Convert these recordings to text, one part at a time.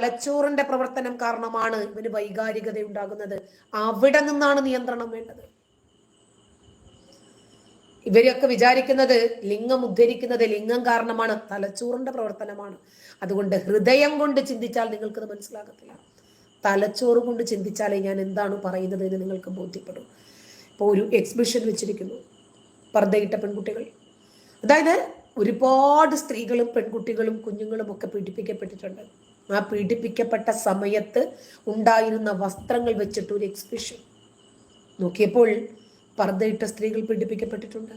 തലച്ചോറിന്റെ പ്രവർത്തനം കാരണമാണ് ഇവന് വൈകാരികത ഉണ്ടാകുന്നത് അവിടെ നിന്നാണ് നിയന്ത്രണം വേണ്ടത്. ഇവരൊക്കെ വിചാരിക്കുന്നത് ലിംഗം ഉദ്ധരിക്കുന്നത് ലിംഗം കാരണമാണ് തലച്ചോറിന്റെ പ്രവർത്തനമാണ്. അതുകൊണ്ട് ഹൃദയം കൊണ്ട് ചിന്തിച്ചാൽ നിങ്ങൾക്കത് മനസ്സിലാകത്തില്ല. തലച്ചോറ് കൊണ്ട് ചിന്തിച്ചാലേ ഞാൻ എന്താണ് പറയുന്നത് എന്ന് നിങ്ങൾക്ക് ബോധ്യപ്പെടും. ഇപ്പോൾ ഒരു എക്സിബിഷൻ വെച്ചിരിക്കുന്നു പർദ്ദയിട്ട പെൺകുട്ടികൾ. അതായത് ഒരുപാട് സ്ത്രീകളും പെൺകുട്ടികളും കുഞ്ഞുങ്ങളും ഒക്കെ പീഡിപ്പിക്കപ്പെട്ടിട്ടുണ്ട്. ആ പീഡിപ്പിക്കപ്പെട്ട സമയത്ത് ഉണ്ടായിരുന്ന വസ്ത്രങ്ങൾ വെച്ചിട്ട് ഒരു എക്സിബിഷൻ നോക്കിയപ്പോൾ പർദ്ദയിട്ട സ്ത്രീകൾ പീഡിപ്പിക്കപ്പെട്ടിട്ടുണ്ട്.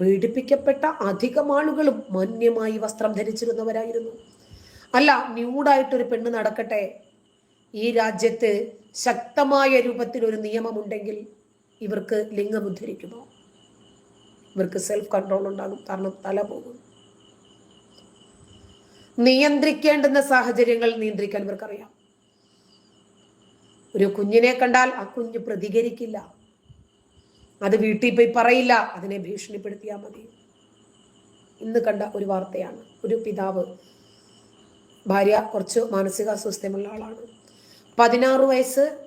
പീഡിപ്പിക്കപ്പെട്ട അധികം ആളുകളും മാന്യമായി വസ്ത്രം ധരിച്ചിരുന്നവരായിരുന്നു. അല്ല ന്യൂഡായിട്ടൊരു പെണ്ണ് നടക്കട്ടെ? ഈ രാജ്യത്ത് ശക്തമായ രൂപത്തിൽ ഒരു നിയമമുണ്ടെങ്കിൽ ഇവർക്ക് ലിംഗം ഉദ്ധരിക്കുമോ? ഇവർക്ക് സെൽഫ് കൺട്രോൾ ഉണ്ടാകും. കാരണം തല പോകും. നിയന്ത്രിക്കേണ്ടുന്ന സാഹചര്യങ്ങൾ നിയന്ത്രിക്കാൻ ഇവർക്കറിയാം. ഒരു കുഞ്ഞിനെ കണ്ടാൽ ആ കുഞ്ഞ് പ്രതികരിക്കില്ല. അത് വീട്ടിൽ പോയി പറയില്ല. അതിനെ ഭീഷണിപ്പെടുത്തിയാൽ മതി. ഇന്ന് കണ്ട ഒരു വാർത്തയാണ്. ഒരു പിതാവ് ഭാര്യ കുറച്ച് മാനസിക മാനസികാസ്വാസ്ഥ്യമുള്ള ആളാണ്. പതിനാറ് വയസ്സ്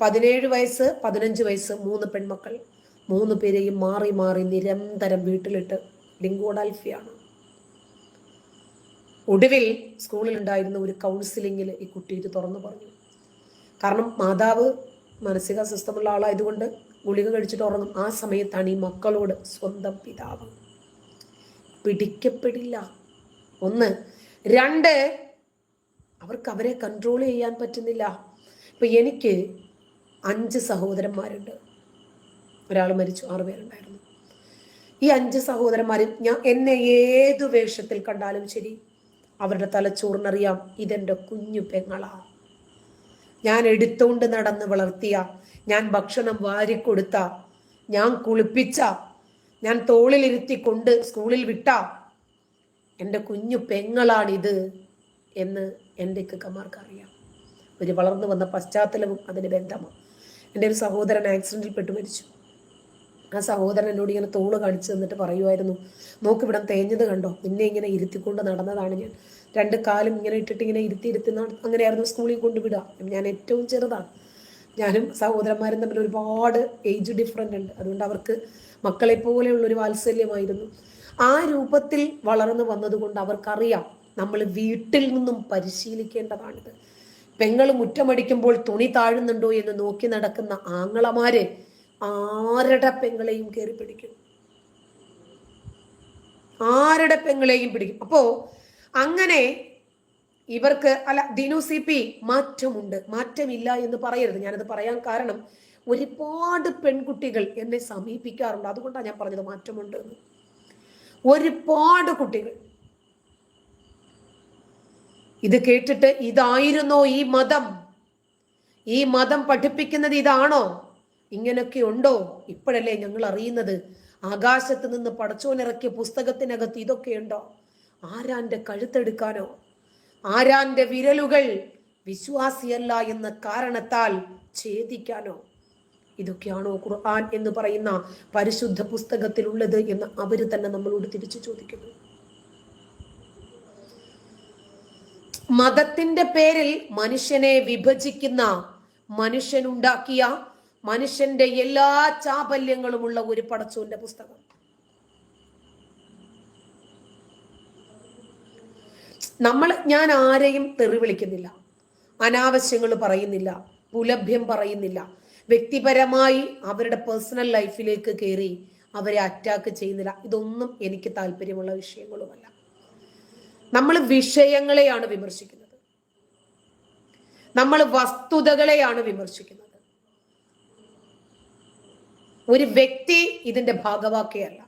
പതിനേഴ് വയസ്സ് പതിനഞ്ച് വയസ്സ് മൂന്ന് പെൺമക്കൾ. മൂന്ന് പേരെയും മാറി മാറി നിരന്തരം വീട്ടിലിട്ട് ഡിങ്കോഡാൽഫിയാണ് ഒടുവിൽ സ്കൂളിൽ ഉണ്ടായിരുന്ന ഒരു കൗൺസിലിങ്ങിൽ ഈ കുട്ടി ഇത് തുറന്നു പറഞ്ഞു. കാരണം മാതാവ് മാനസിക അസ്വസ്ഥമുള്ള ആളായതുകൊണ്ട് ഗുളിക കഴിച്ചിട്ട് ഉറങ്ങും. ആ സമയത്താണ് ഈ മക്കളോട് സ്വന്തം പിതാവ്. പിടിക്കപ്പെടില്ല. ഒന്ന്. രണ്ട്. അവർക്ക് അവരെ കൺട്രോൾ ചെയ്യാൻ പറ്റുന്നില്ല. ഇപ്പൊ എനിക്ക് അഞ്ച് സഹോദരന്മാരുണ്ട്. ഒരാൾ മരിച്ചു ആറ് പേരുണ്ടായിരുന്നു. ഈ അഞ്ച് സഹോദരന്മാരും ഞാൻ എന്നെ ഏതു വേഷത്തിൽ കണ്ടാലും ശരി അവരുടെ തലച്ചോറിനറിയാം ഇതെന്റെ കുഞ്ഞു പെങ്ങളാണ് ഞാൻ എടുത്തുകൊണ്ട് നടന്ന് വളർത്തിയ ഞാൻ ഭക്ഷണം വാരിക്കൊടുത്ത ഞാൻ കുളിപ്പിച്ച ഞാൻ തോളിലിരുത്തി കൊണ്ട് സ്കൂളിൽ വിട്ട എന്റെ കുഞ്ഞു പെങ്ങളാണിത് എന്ന് എന്റെ ഇക്കമാർക്ക് അറിയാം ഒരു വളർന്നു വന്ന പശ്ചാത്തലവും അതിന് ബന്ധമാണ് എന്റെ ഒരു സഹോദരൻ ആക്സിഡന്റിൽ പെട്ടു മരിച്ചു. ആ സഹോദരൻ എന്നോട് ഇങ്ങനെ തോൾ കടിച്ചു തന്നിട്ട് പറയുമായിരുന്നു നോക്കിവിടം തേഞ്ഞത് കണ്ടോ? നിന്നെ ഇങ്ങനെ ഇരുത്തിക്കൊണ്ട് നടന്നതാണ് ഞാൻ. രണ്ട് കാലും ഇങ്ങനെ ഇട്ടിട്ട് ഇങ്ങനെ ഇരുത്തി ഇരുത്തി അങ്ങനെയായിരുന്നു സ്കൂളിൽ കൊണ്ടുവിടുക ഞാൻ ഏറ്റവും ചെറുതാണ് ഞാനും സഹോദരന്മാരും തമ്മിൽ ഒരുപാട് ഏജ് ഡിഫറന്റ് ഉണ്ട്. അതുകൊണ്ട് അവർക്ക് മക്കളെ പോലെയുള്ള ഒരു വാത്സല്യമായിരുന്നു. ആ രൂപത്തിൽ വളർന്നു വന്നതുകൊണ്ട് അവർക്കറിയാം നമ്മൾ വീട്ടിൽ നിന്നും പരിശീലിക്കേണ്ടതാണിത്. പെങ്ങൾ മുറ്റമടിക്കുമ്പോൾ തുണി താഴുന്നുണ്ടോ എന്ന് നോക്കി നടക്കുന്ന ആങ്ങളമാര് ആരുടെ പെങ്ങളെയും കയറി പിടിക്കും? ആരുടെ പെങ്ങളെയും പിടിക്കും? അപ്പോ അങ്ങനെ ഇവർക്ക് അല്ല ദിനു സി പി മാറ്റമുണ്ട്. മാറ്റമില്ല എന്ന് പറയരുത്. ഞാനത് പറയാൻ കാരണം ഒരുപാട് പെൺകുട്ടികൾ എന്നെ സമീപിക്കാറുണ്ട്. അതുകൊണ്ടാണ് ഞാൻ പറഞ്ഞത് മാറ്റമുണ്ട് എന്ന്. ഒരുപാട് കുട്ടികൾ. ഇത് കേട്ടിട്ട് ഇതായിരുന്നോ ഈ മതം? ഈ മതം പഠിപ്പിക്കുന്നത് ഇതാണോ? ഇങ്ങനൊക്കെ ഉണ്ടോ? ഇപ്പോഴല്ലേ ഞങ്ങൾ അറിയുന്നത്. ആകാശത്ത് നിന്ന് പടച്ചോനിറക്കിയ പുസ്തകത്തിനകത്ത് ഇതൊക്കെ ഉണ്ടോ? ആരാന്റെ കഴുത്തെടുക്കാനോ? ആരാന്റെ വിരലുകൾ വിശ്വാസിയല്ല എന്ന കാരണത്താൽ ഛേദിക്കാനോ? ഇതൊക്കെയാണോ ഖുർആൻ എന്ന് പറയുന്ന പരിശുദ്ധ പുസ്തകത്തിലുള്ളത് എന്ന് അവർ തന്നെ നമ്മളോട് തിരിച്ചു ചോദിക്കുന്നു. മതത്തിന്റെ പേരിൽ മനുഷ്യനെ വിഭജിക്കുന്ന മനുഷ്യനുണ്ടാക്കിയ മനുഷ്യന്റെ എല്ലാ ചാപല്യങ്ങളുമുള്ള ഒരു പടച്ചോന്റെ പുസ്തകം. നമ്മൾ ഞാൻ ആരെയും തെറി വിളിക്കുന്നില്ല. അനാവശ്യങ്ങൾ പറയുന്നില്ല. പുലഭ്യം പറയുന്നില്ല. വ്യക്തിപരമായി അവരുടെ പേഴ്സണൽ ലൈഫിലേക്ക് കയറി അവരെ അറ്റാക്ക് ചെയ്യുന്നില്ല. ഇതൊന്നും എനിക്ക് താല്പര്യമുള്ള വിഷയങ്ങളുമല്ല. നമ്മൾ വിഷയങ്ങളെയാണ് വിമർശിക്കുന്നത്. നമ്മൾ വസ്തുതകളെയാണ് വിമർശിക്കുന്നത്. ഒരു വ്യക്തി ഇതിന്റെ ഭാഗവാക്കിയല്ല.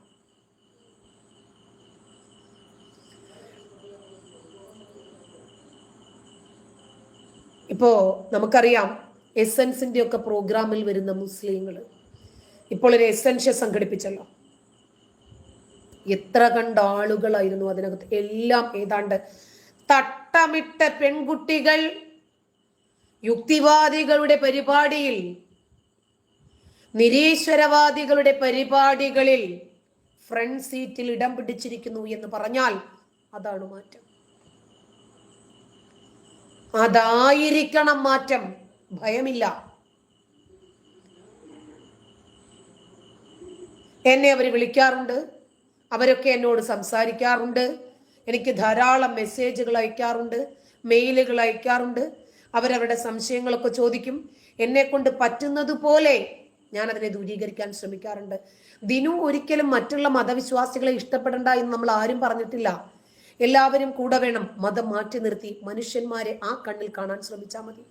ഇപ്പോ നമുക്കറിയാം എസൻസിന്റെ ഒക്കെ പ്രോഗ്രാമിൽ വരുന്ന മുസ്ലിങ്ങൾ ഇപ്പോൾ ഒരു എസൻഷ്യ സംഘടിപ്പിച്ചല്ലോ. എത്ര കണ്ട ആളുകളായിരുന്നു അതിനകത്ത്. എല്ലാം ഏതാണ്ട് തട്ടമിട്ട പെൺകുട്ടികൾ യുക്തിവാദികളുടെ പരിപാടിയിൽ നിരീശ്വരവാദികളുടെ പരിപാടികളിൽ ഫ്രണ്ട് സീറ്റിൽ ഇടം പിടിച്ചിരിക്കുന്നു എന്ന് പറഞ്ഞാൽ അതാണ് മാറ്റം. അതായിരിക്കണം മാറ്റം. ഭയമില്ല. എന്നെ അവർ വിളിക്കാറുണ്ട്. അവരൊക്കെ എന്നോട് സംസാരിക്കാറുണ്ട്. എനിക്ക് ധാരാളം മെസ്സേജുകൾ അയക്കാറുണ്ട്. മെയിലുകൾ അയക്കാറുണ്ട്. അവരവരുടെ സംശയങ്ങളൊക്കെ ചോദിക്കും. എന്നെ കൊണ്ട് പറ്റുന്നത് പോലെ ഞാൻ അതിനെ ദൂരീകരിക്കാൻ ശ്രമിക്കാറുണ്ട്. ദിനു ഒരിക്കലും മറ്റുള്ള മതവിശ്വാസികളെ ഇഷ്ടപ്പെടണ്ട എന്ന് നമ്മൾ ആരും പറഞ്ഞിട്ടില്ല. എല്ലാവരും കൂടെ വേണം മതം മാറ്റി നിർത്തി മനുഷ്യന്മാരെ ആ കണ്ണിൽ കാണാൻ ശ്രമിച്ചാൽ മതി.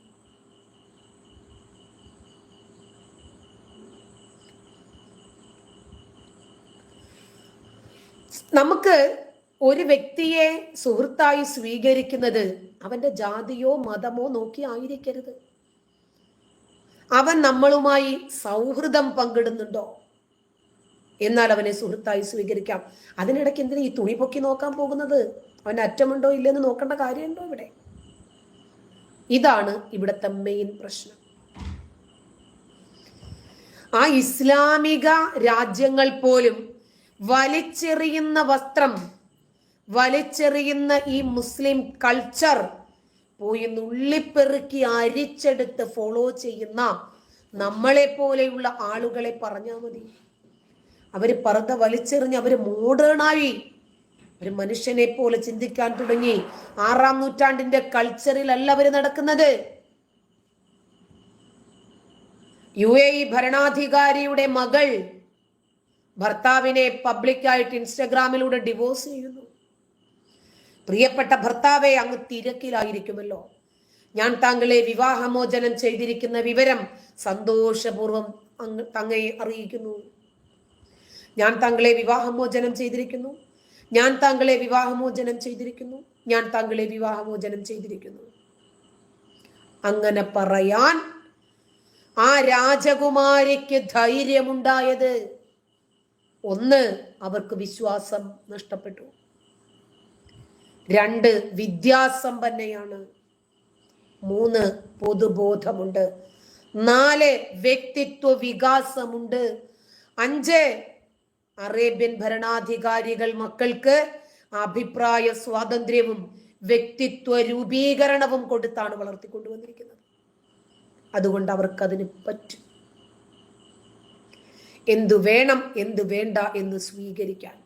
നമുക്ക് ഒരു വ്യക്തിയെ സുഹൃത്തായി സ്വീകരിക്കുന്നത് അവന്റെ ജാതിയോ മതമോ നോക്കി ആയിരിക്കരുത്. അവൻ നമ്മളുമായി സൗഹൃദം പങ്കിടുന്നുണ്ടോ? എന്നാൽ അവനെ സുഹൃത്തായി സ്വീകരിക്കാം. അതിനിടയ്ക്ക് എന്തിനാ ഈ തുണി പൊക്കി നോക്കാൻ പോകുന്നത്? അവൻ അറ്റമുണ്ടോ ഇല്ലെന്ന് നോക്കേണ്ട കാര്യമുണ്ടോ ഇവിടെ? ഇതാണ് ഇവിടുത്തെ മെയിൻ പ്രശ്നം. ആ ഇസ്ലാമിക രാജ്യങ്ങൾ പോലും വലിച്ചെറിയുന്ന വസ്ത്രം വലിച്ചെറിയുന്ന ഈ മുസ്ലിം കൾച്ചർ പോയി നുള്ളിപ്പെറുക്കി അരിച്ചെടുത്ത് ഫോളോ ചെയ്യുന്ന നമ്മളെ പോലെയുള്ള ആളുകളെ പറഞ്ഞാൽ മതി. അവർ പറത വലിച്ചെറിഞ്ഞ് അവർ മോഡേണായി ഒരു മനുഷ്യനെ പോലെ ചിന്തിക്കാൻ തുടങ്ങി. ആറാം നൂറ്റാണ്ടിന്റെ കൾച്ചറിലല്ല അവർ നടക്കുന്നത്. യു എ ഇ ഭരണാധികാരിയുടെ മകൾ ഭർത്താവിനെ പബ്ലിക്കായിട്ട് ഇൻസ്റ്റഗ്രാമിലൂടെ ഡിവോഴ്സ് ചെയ്യുന്നു. പ്രിയപ്പെട്ട ഭർത്താവെ അങ്ങ് തിരക്കിലായിരിക്കുമല്ലോ. ഞാൻ താങ്കളെ വിവാഹമോചനം ചെയ്തിരിക്കുന്ന വിവരം സന്തോഷപൂർവം അങ്ങ് തങ്ങയെ അറിയിക്കുന്നു. ഞാൻ താങ്കളെ വിവാഹമോചനം ചെയ്തിരിക്കുന്നു. ഞാൻ താങ്കളെ വിവാഹമോചനം ചെയ്തിരിക്കുന്നു. ഞാൻ താങ്കളെ വിവാഹമോചനം ചെയ്തിരിക്കുന്നു. അങ്ങനെ പറയാൻ ആ രാജകുമാരിക്ക് ധൈര്യമുണ്ടായത്. ഒന്ന് അവർക്ക് വിശ്വാസം നഷ്ടപ്പെട്ടു. രണ്ട് വിദ്യാസമ്പന്നയാണ്. മൂന്ന് പൊതുബോധമുണ്ട്. നാല് വ്യക്തിത്വ വികാസമുണ്ട്. അഞ്ച് അറേബ്യൻ ഭരണാധികാരികൾ മക്കൾക്ക് അഭിപ്രായ സ്വാതന്ത്ര്യവും വ്യക്തിത്വ രൂപീകരണവും കൊടുത്താണ് വളർത്തിക്കൊണ്ടുവന്നിരിക്കുന്നത് അതുകൊണ്ട് അവർക്ക് അതിന് പറ്റും. എന്തു വേണം എന്തു വേണ്ട എന്ന് സ്വീകരിക്കാൻ.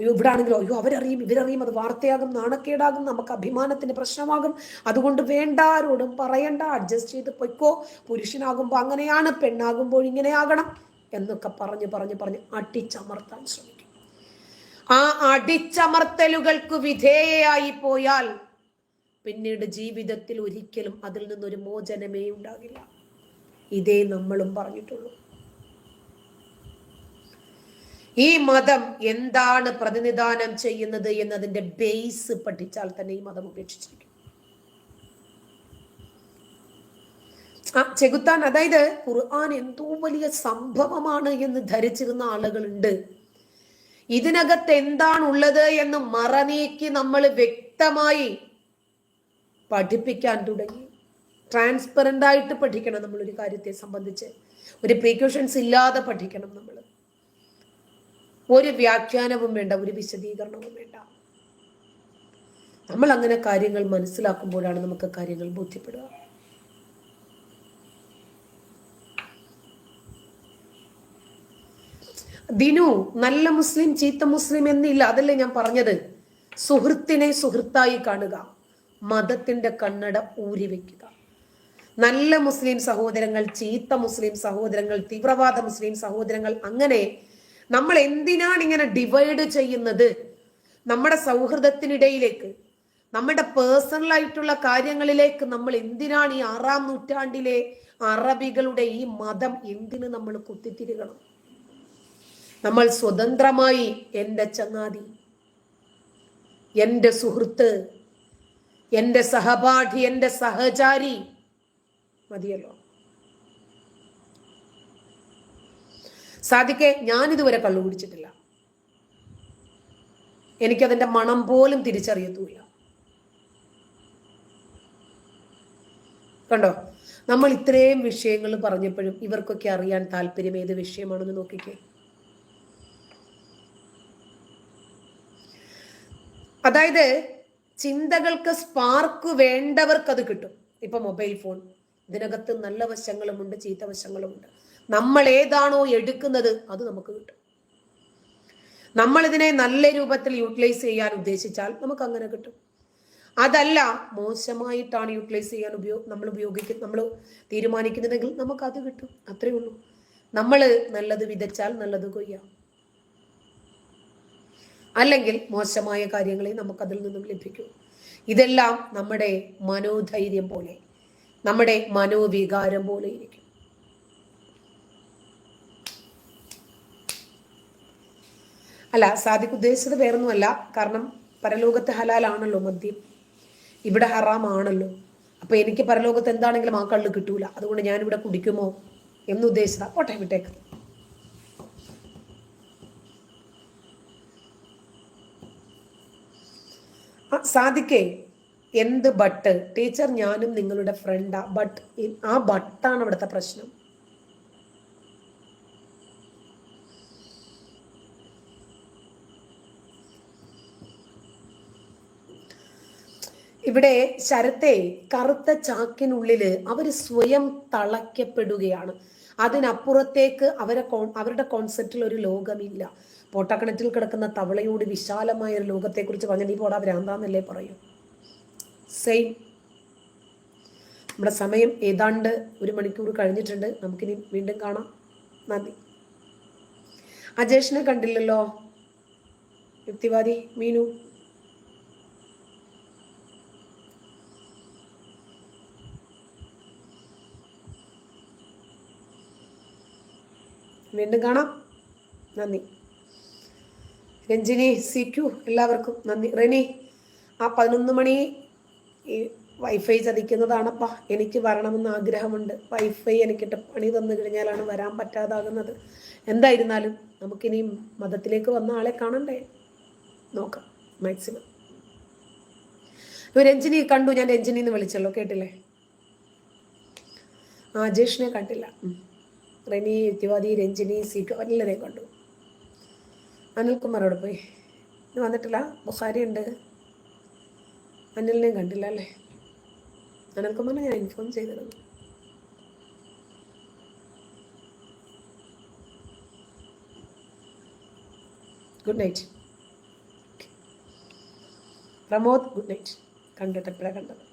അയ്യോ ഇവിടെ ആണെങ്കിലോ അയ്യോ അവരറിയും ഇവരറിയും. അത് വാർത്തയാകും നാണക്കേടാകും നമുക്ക് അഭിമാനത്തിന്റെ പ്രശ്നമാകും. അതുകൊണ്ട് വേണ്ട ആരോടും പറയണ്ട. അഡ്ജസ്റ്റ് ചെയ്ത് പൊയ്ക്കോ. പുരുഷനാകുമ്പോൾ അങ്ങനെയാണ് പെണ്ണാകുമ്പോൾ ഇങ്ങനെയാകണം എന്നൊക്കെ പറഞ്ഞ് പറഞ്ഞ് പറഞ്ഞ് അടിച്ചമർത്താൻ ശ്രമിക്കും. ആ അടിച്ചമർത്തലുകൾക്ക് വിധേയയായി പോയാൽ പിന്നീട് ജീവിതത്തിൽ ഒരിക്കലും അതിൽ നിന്നൊരു മോചനമേ ഉണ്ടാകില്ല. ഇതേ നമ്മളും പറഞ്ഞിട്ടുള്ളൂ. ഈ മതം എന്താണ് പ്രതിനിധാനം ചെയ്യുന്നത് എന്നതിന്റെ ബേസ് പഠിച്ചാൽ തന്നെ ഈ മതം ഉപേക്ഷിച്ചിരിക്കും. ആ ചെകുത്താൻ അതായത് ഖുർആൻ എന്തോ വലിയ സംഭവമാണ് എന്ന് ധരിച്ചിരുന്ന ആളുകളുണ്ട്. ഇതിനകത്ത് എന്താണുള്ളത് എന്ന് മറനീക്കി നമ്മൾ വ്യക്തമായി പഠിപ്പിക്കാൻ തുടങ്ങി. ട്രാൻസ്പെറന്റ് ആയിട്ട് പഠിക്കണം നമ്മൾ ഒരു കാര്യത്തെ സംബന്ധിച്ച്. ഒരു പ്രീക്യൂഷൻസ് ഇല്ലാതെ പഠിക്കണം നമ്മൾ. ഒരു വ്യാഖ്യാനവും വേണ്ട ഒരു വിശദീകരണവും വേണ്ട. നമ്മൾ അങ്ങനെ കാര്യങ്ങൾ മനസ്സിലാക്കുമ്പോഴാണ് നമുക്ക് കാര്യങ്ങൾ ബോധ്യപ്പെടുക. ദിനു നല്ല മുസ്ലിം ചീത്ത മുസ്ലിം എന്നില്ല അതല്ലേ ഞാൻ പറഞ്ഞത്. സുഹൃത്തിനെ സുഹൃത്തായി കാണുക മതത്തിന്റെ കണ്ണട ഊരി വെക്കുക. നല്ല മുസ്ലിം സഹോദരങ്ങൾ ചീത്ത മുസ്ലിം സഹോദരങ്ങൾ തീവ്രവാദ മുസ്ലിം സഹോദരങ്ങൾ അങ്ങനെ നമ്മൾ എന്തിനാണ് ഇങ്ങനെ ഡിവൈഡ് ചെയ്യുന്നത്? നമ്മുടെ സൗഹൃദത്തിനിടയിലേക്ക് നമ്മുടെ പേഴ്സണൽ ആയിട്ടുള്ള കാര്യങ്ങളിലേക്ക് നമ്മൾ എന്തിനാണ് ഈ ആറാം നൂറ്റാണ്ടിലെ അറബികളുടെ ഈ മതം എന്തിന് നമ്മൾ കുത്തിത്തിരികണം? നമ്മൾ സ്വതന്ത്രമായി എന്റെ ചങ്ങാതി എന്റെ സുഹൃത്ത് എന്റെ സഹപാഠി എന്റെ സഹചാരി മതിയല്ലോ. സാധിക്കെ ഞാനിതുവരെ കള്ളു കുടിച്ചിട്ടില്ല. എനിക്കതിന്റെ മണം പോലും തിരിച്ചറിയത്തുമില്ല. കണ്ടോ? നമ്മൾ ഇത്രയും വിഷയങ്ങൾ പറഞ്ഞപ്പോഴും ഇവർക്കൊക്കെ അറിയാൻ താല്പര്യം ഏത് വിഷയമാണെന്ന് നോക്കിക്കേ. അതായത് ചിന്തകൾക്ക് സ്പാർക്ക് വേണ്ടവർക്ക് അത് കിട്ടും. ഇപ്പൊ മൊബൈൽ ഫോൺ ഇതിനകത്ത് നല്ല വശങ്ങളുമുണ്ട് ചീത്ത വശങ്ങളുമുണ്ട്. നമ്മൾ ഏതാണോ എടുക്കുന്നത് അത് നമുക്ക് കിട്ടും. നമ്മളിതിനെ നല്ല രൂപത്തിൽ യൂട്ടിലൈസ് ചെയ്യാൻ ഉദ്ദേശിച്ചാൽ നമുക്ക് അങ്ങനെ കിട്ടും. അതല്ല മോശമായിട്ടാണ് യൂട്ടിലൈസ് ചെയ്യാൻ ഉപയോഗ നമ്മൾ ഉപയോഗിക്കുന്ന നമ്മൾ തീരുമാനിക്കുന്നതെങ്കിൽ നമുക്ക് അത് കിട്ടും. അത്രേ ഉള്ളൂ. നമ്മൾ നല്ലത് വിതച്ചാൽ നല്ലത് കൊയ്യാം. അല്ലെങ്കിൽ മോശമായ കാര്യങ്ങളെ നമുക്കതിൽ നിന്നും ലഭിക്കും. ഇതെല്ലാം നമ്മുടെ മനോധൈര്യം പോലെ നമ്മുടെ മനോവികാരം പോലെ ഇരിക്കും. അല്ല സാദിഖ് ഉദ്ദേശിച്ചത് വേറൊന്നുമല്ല. കാരണം പരലോകത്ത് ഹലാലാണല്ലോ മദ്യം. ഇവിടെ ഹറാമാണല്ലോ. അപ്പൊ എനിക്ക് പരലോകത്ത് എന്താണെങ്കിലും ആ കള്ള് കിട്ടൂല. അതുകൊണ്ട് ഞാൻ ഇവിടെ കുടിക്കുമോ എന്ന് ഉദ്ദേശിച്ചതാ. ഓട്ടെ വിട്ടേക്ക്. സാധിക്കേ എന്ത് ബട്ട് ടീച്ചർ ഞാനും നിങ്ങളുടെ ഫ്രണ്ടാ ബട്ട് ആ ബട്ടാണ് ഇവിടുത്തെ പ്രശ്നം. ഇവിടെ ശരത്തെ കറുത്ത ചാക്കിനുള്ളിൽ അവർ സ്വയം തളയ്ക്കപ്പെടുകയാണ്. അതിനപ്പുറത്തേക്ക് അവരെ അവരുടെ കോൺസെപ്റ്റിൽ ഒരു ലോകമില്ല. പോട്ടക്കണറ്റിൽ കിടക്കുന്ന തവളയോട് വിശാലമായ ഒരു ലോകത്തെക്കുറിച്ച് പറഞ്ഞ നീ പോടാ ഭ്രാന്താന്നല്ലേ പറയൂ? സെയിം നമ്മുടെ സമയം ഏതാണ്ട് ഒരു മണിക്കൂർ കഴിഞ്ഞിട്ടുണ്ട്. നമുക്കിനി വീണ്ടും കാണാം. നന്ദി. അജേഷിനെ കണ്ടില്ലല്ലോ? യുക്തിവാദി മീനു. വീണ്ടും കാണാം. നന്ദി. രഞ്ജിനി സി ക്യു എല്ലാവർക്കും നന്ദി. റെനി ആ പതിനൊന്ന് മണി ഈ വൈഫൈ ചതിക്കുന്നതാണപ്പാ. എനിക്ക് വരണമെന്ന് ആഗ്രഹമുണ്ട്. വൈഫൈ എനിക്കിട്ട് പണി തന്നു കഴിഞ്ഞാലാണ് വരാൻ പറ്റാതാകുന്നത്. എന്തായിരുന്നാലും നമുക്കിനി മതത്തിലേക്ക് വന്ന ആളെ കാണണ്ടേ? നോക്കാം. മാക്സിമം. രഞ്ജിനി കണ്ടു. ഞാൻ രഞ്ജിനി എന്ന് വിളിച്ചല്ലോ. കേട്ടില്ലേ? ആ ജേഷിനെ കണ്ടില്ല. റെനി യുക്തിവാദി രഞ്ജിനി സീറ്റു എല്ലാവരെയും കണ്ടു. അനിൽകുമാർ അവിടെ പോയി വന്നിട്ടില്ല. ബുഹാരി ഉണ്ട്. അനിലിനെയും കണ്ടില്ല അല്ലേ? അനിൽകുമാറിനെ ഞാൻ ഇൻഫോം ചെയ്തിരുന്നു. Good night Pramod good night കണ്ടിട്ട് എപ്പോഴാണ് കണ്ടത്?